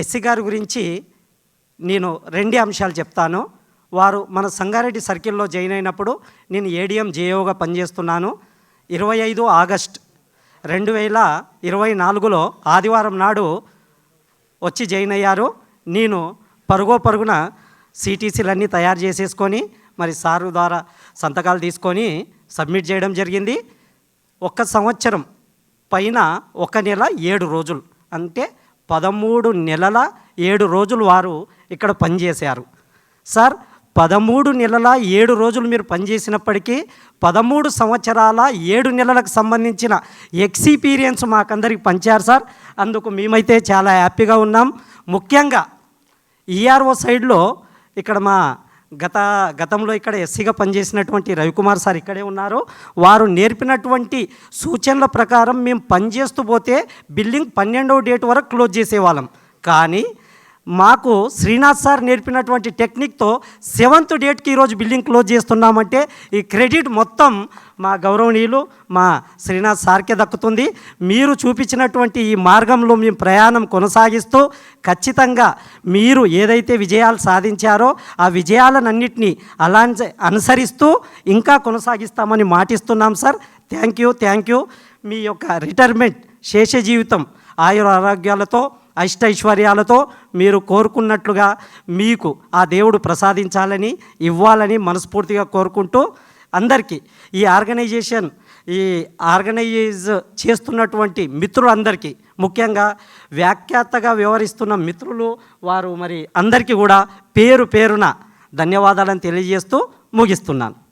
SC గారి గురించి నేను రెండు అంశాలు చెప్తాను. వారు మన సంగారెడ్డి సర్కిల్లో జాయిన్ అయినప్పుడు నేను ఏడిఎం జేఓగా పనిచేస్తున్నాను. ఇరవై ఐదు ఆగస్ట్ రెండు వేల ఇరవై నాలుగులో ఆదివారం నాడు వచ్చి జాయిన్ అయ్యారు. నేను పరుగో పరుగున సిటీసీలన్నీ తయారు చేసేసుకొని మరి సారు ద్వారా సంతకాలు తీసుకొని సబ్మిట్ చేయడం జరిగింది. ఒక్క సంవత్సరం పైన ఒక నెల ఏడు రోజులు. అంటే పదమూడు నెలల ఏడు రోజులు వారు ఇక్కడ పనిచేశారు. సార్ పదమూడు నెలల ఏడు రోజులు మీరు పనిచేసినప్పటికీ పదమూడు సంవత్సరాల ఏడు నెలలకు సంబంధించిన ఎక్స్పీరియన్స్ మాకందరికి పంచారు సార్. అందుకు మేమైతే చాలా హ్యాపీగా ఉన్నాం. ముఖ్యంగా ఈఆర్ఓ సైడ్లో ఇక్కడ మా గత గతంలో ఇక్కడ ఎస్సీగా పనిచేసినటువంటి రవికుమార్ సార్ ఇక్కడే ఉన్నారు. వారు నేర్పినటువంటి సూచనల ప్రకారం మేము పనిచేస్తూ పోతే బిల్డింగ్ పన్నెండవ డేట్ వరకు క్లోజ్ చేసేవాళ్ళం. కానీ మాకు శ్రీనాథ్ సార్ నేర్పినటువంటి టెక్నిక్తో సెవెంత్ డేట్కి ఈరోజు బిల్డింగ్ క్లోజ్ చేస్తున్నామంటే ఈ క్రెడిట్ మొత్తం మా గౌరవనీయులు మా శ్రీనాథ్ సార్కే దక్కుతుంది. మీరు చూపించినటువంటి ఈ మార్గంలో మేము ప్రయాణం కొనసాగిస్తూ ఖచ్చితంగా మీరు ఏదైతే విజయాలు సాధించారో ఆ విజయాలన్నింటినీ అలా అనుసరిస్తూ ఇంకా కొనసాగిస్తామని మాటిస్తున్నాం sir. Thank you thank you. మీ యొక్క రిటైర్మెంట్ శేష జీవితం ఆయుర ఆరోగ్యాలతో అష్టైశ్వర్యాలతో మీరు కోరుకున్నట్లుగా మీకు ఆ దేవుడు ప్రసాదించాలని ఇవ్వాలని మనస్ఫూర్తిగా కోరుకుంటూ అందరికీ ఈ ఆర్గనైజేషన్ ఈ ఆర్గనైజ్ చేస్తున్నటువంటి మిత్రులందరికీ ముఖ్యంగా వ్యాఖ్యాతగా వ్యవహరిస్తున్న మిత్రులు వారు మరి అందరికీ కూడా పేరు పేరున ధన్యవాదాలను తెలియజేస్తూ ముగిస్తున్నాను.